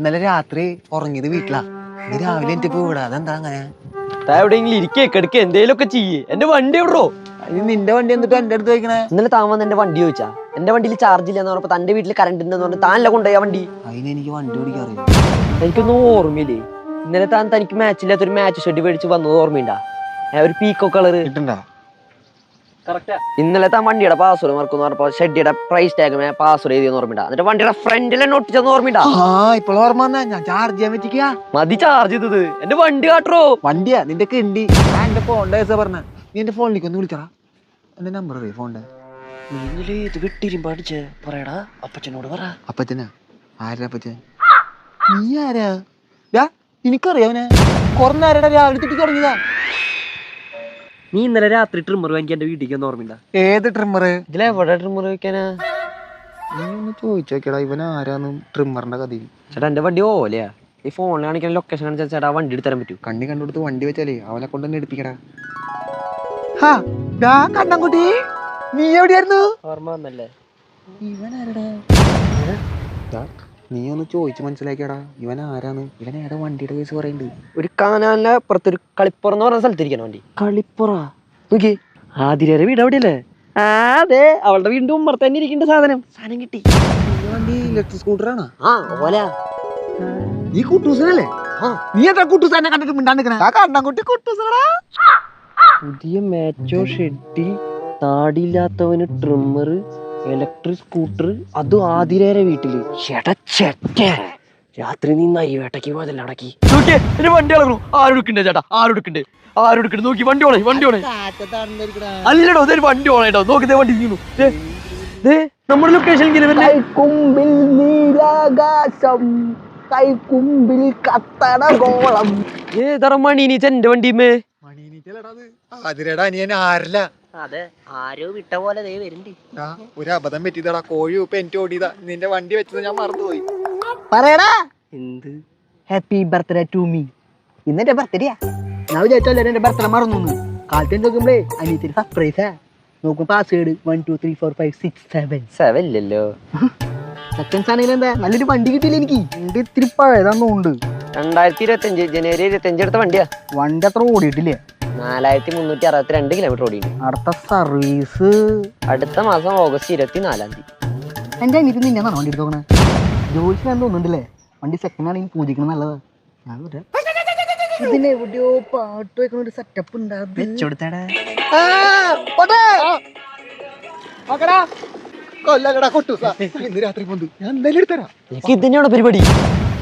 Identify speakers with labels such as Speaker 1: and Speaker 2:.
Speaker 1: ഇന്നലെ രാത്രി ഉറങ്ങിയത് വീട്ടിലാ. ഇത് രാവിലെ എന്റെ ഇപ്പൊ വിടാതെ അതെന്താ അങ്ങനെ?
Speaker 2: താ എവിടെയെങ്കിലും ഇരിക്കേ കിടക്കേ എന്തേലൊക്കെ ചെയ്യേ. എന്റെ വണ്ടി എവിടോ
Speaker 1: നിന്റെ വണ്ടി എന്നിട്ട് എന്റെ അടുത്ത് വയ്ക്കണേ
Speaker 2: ഇന്നലെ താൻ വന്ന് എന്റെ വണ്ടി ചോദിച്ചാ. എന്റെ വണ്ടിയിൽ ചാർജ് ഇല്ലെന്ന് പറഞ്ഞപ്പോ തന്റെ വീട്ടിൽ കറണ്ട് ഉണ്ടെന്ന് പറഞ്ഞു താനല്ല കൊണ്ടുപോയ വണ്ടി?
Speaker 1: അതിന് എനിക്ക് വണ്ടി ഓടിക്കാൻ അറിയാം
Speaker 2: എനിക്കൊന്നും ഓർമ്മയില്ലേ? ഇന്നലെ താൻ തനിക്ക് മാച്ചില്ലാത്ത ഒരു മാച്ച് ഷെഡ് മേടിച്ച് വന്നത് ഓർമ്മയുണ്ടാ? ഏ, ഒരു പീക്കോ കളർ
Speaker 1: കിട്ടണ്ട?
Speaker 2: ഇന്നലെ താൻ വണ്ടിയുടെ പാസ്വേഡ് മറക്കുന്നു പറഞ്ഞപ്പോ ഷെഡിയുടെ പ്രൈസ് ടാഗ് പാസ്വേഡ് എഴുതിയെന്ന് ഓർമ്മയുണ്ടാ. എന്നിട്ട് വണ്ടിയുടെ ഫ്രണ്ടിൽ എന്നെ ഒട്ടിച്ചെന്ന് ഓർമ്മയുണ്ടാ.
Speaker 1: ഇപ്പോൾ ഓർമ്മ വന്നാ ഞാൻ ചാർജ് ചെയ്യാൻ പറ്റിക്കാ
Speaker 2: മതി ചാർജ് ചെയ്തത്. എന്റെ വണ്ടി കാട്ടോ
Speaker 1: വണ്ടിയാ നിന്റെ കിണ്ടി ഞാൻ എന്റെ ഫോണിന്റെ കേസാ പറഞ്ഞ. നീ എന്റെ ഫോണിലേക്ക് ഒന്ന് വിളിച്ചടാ. എന്റെ നമ്പർ അറിയോ ഫോണിന്റെ
Speaker 2: നീ ഇത് വിട്ടിരും പഠിച്ച് പറയടാ അപ്പച്ചനോട് പറ.
Speaker 1: അപ്പച്ചനാ? ആരാ അപ്പച്ചൻ? നീ ആരാ? എനിക്കറിയാവനെ കുറഞ്ഞ ആരടാ? രാവിലെ തൊട്ട് തുടങ്ങിയതാ
Speaker 2: നീ ഇന്നലെ രാത്രി ട്രിമ്മർ വാങ്ങിക്കാൻ എന്റെ വീട്ടിലേക്ക് ഒന്ന് ഓർമ്മയുണ്ടാ?
Speaker 1: ഏത് ട്രിമ്മർ
Speaker 2: ഇതിലെവിടെ ട്രിമ്മർ വെക്കാനാ?
Speaker 1: നീ ഒന്ന് ചോദിച്ചോക്കടാ ഇവൻ ആരാന്നും ട്രിമ്മറിന്റെ കഥയും
Speaker 2: ചേട്ടാ എന്റെ വണ്ടി ഓലെയാ. ഈ ഫോണിൽ കാണിക്കുന്ന ലൊക്കേഷൻ കാണിച്ചാൽ ചേട്ടാ വണ്ടി എടുത്തരാൻ പറ്റൂ.
Speaker 1: കണ്ണി കണ്ടുകൊടുത്ത് വണ്ടി വെച്ചാലേ അവനെ കൊണ്ട് തന്നെ എടുപ്പിക്കടാ. ഹാ കണ്ണൻകുട്ടി. നീ എവിടെയായിരുന്നു?
Speaker 2: ഓർമ്മ വന്നല്ലേ?
Speaker 1: ദാ, നീ ഒന്ന് ചോദിച്ചു മനസ്സിലാക്കിയടാ. ഇവൻ ആരാന്ന്? ഇവൻ ഏതാ വണ്ടിയുടെ കേസ് പറയുന്നുണ്ട്
Speaker 2: ഒരു കാനാലിന്റെ അപ്പുറത്തൊരു കളിപ്പുറം എന്ന് പറഞ്ഞ സ്ഥലത്തിരിക്കണം വണ്ടി? കളിപ്പുറ? നോക്കി ആതിരയുടെ വീട് അവിടെയല്ലേ? ആ അതെ. അവളുടെ വീടിന്റെ ഉമ്മർ തന്നെ ഇരിക്കേണ്ട സാധനം. സാധനം കിട്ടി.
Speaker 1: വണ്ടി ഇലക്ട്രിക് സ്കൂട്ടറാണോ
Speaker 2: ആ ഓല.
Speaker 1: നീ കുട്ടൂസനല്ലേ? നീ എത്ര കുട്ടൂസനെ കണ്ടിട്ട് മിണ്ടാണ്ടിക്കണേ ആ കണ്ണൻകുട്ടി കുട്ടൂസനടാ.
Speaker 2: പുതിയ മാച്ചോ ഷെഡ്ഡി താടിയില്ലാത്തവന് ട്രിമ്മർ ഇലക്ട്രിക് സ്കൂട്ടർ അതും ആതിരേരെ വീട്ടിൽ. രാത്രി നീ നൈവേട്ടയ്ക്ക് പോയതല്ല അടക്കി വണ്ടി ഇളകണു ആരൊടുക്കണ്ടേ ചേട്ടാ? ആരൊടുക്കണ്ടേ? ആരൊടുക്കണ്ടേ? നോക്കി വണ്ടി ഓണേ വണ്ടി ഓണേ. അല്ലടോ ഇതൊരു വണ്ടി ഓണേട്ടോ. നോക്കി ദേ വണ്ടി നീങ്ങുന്നു ദേ, ദേ നമ്മുടെ ലൊക്കേഷൻ
Speaker 1: കൈക്കുമ്പിൽ നീലാകാശം കൈക്കുമ്പിൽ കത്തട ഗോളം
Speaker 2: ഏതറ മണി നീ എന്റെ വണ്ടിമേ?
Speaker 1: നീ അനിയൻ ആരല്ല.
Speaker 2: അതെ ആരോ വിട്ട പോലെ ദേ വരുന്നുണ്ട്.
Speaker 1: ഒരു അബദ്ധം പറ്റിയതാടാ. കോഴി ഉപ്പ് എനിക്ക് ഓടിയതാ. നിന്റെ വണ്ടി വെച്ചത് ഞാൻ മറന്നുപോയി. പറയടാ.
Speaker 2: എന്ത്?
Speaker 1: ഹാപ്പി ബർത്ത്ഡേ ടു മീ ഇന്ന് എന്റെ ബർത്ത്ഡേയാ ഞാൻ വിചാരിച്ചല്ലേ എന്റെ ബർത്ത്ഡേ മറന്നു കാലത്ത് നോക്കുമ്പോഴേ അനിയത്തിന് സർപ്രൈസാ നോക്കും password one two three four five six seven
Speaker 2: seven ഇല്ലല്ലോ.
Speaker 1: സെക്കൻഡ് ആണെങ്കിലും എന്താ? നല്ലൊരു വണ്ടി കിട്ടിയില്ല എനിക്ക്? എന്റെ ഇത്തിരി പഴയതാന്നുണ്ട്
Speaker 2: രണ്ടായിരത്തി ഇരുപത്തി അഞ്ച് ജനുവരി ഇരുപത്തി അഞ്ച് എടുത്ത വണ്ടിയാ.
Speaker 1: വണ്ടി അത്ര ഓടിയിട്ടില്ലേ?
Speaker 2: നാലായിരത്തി മുന്നൂറ്റി അറുപത്തി രണ്ട് കിലോമീറ്റർ ഓടിയിട്ടുണ്ട്.
Speaker 1: അടുത്ത സർവീസ്
Speaker 2: അടുത്ത മാസം ഓഗസ്റ്റ് ഇരുപത്തി നാലാം തീയതി.
Speaker 1: എന്റെ അനിയത്തി നിന്നാണ് വണ്ടി എടുത്ത് നോക്കണേ തോന്നുന്നുണ്ടല്ലേ? വണ്ടി സെക്കൻഡ് ആണ് പൂജിക്കണം നല്ലത്. ഞാൻ വരാം. ഇതിന് എവിടെയോ പാട്ട് വെക്കണ ഒരു സെറ്റപ്പ് കൊല്ലടാ കൊട്ടൂസ. ഇന്ന് രാത്രി പോന്ത്. ഞാൻ എന്തായാലും എടുത്തരാം.
Speaker 2: എനിക്ക് ഇതിനോട് പരിപാടി?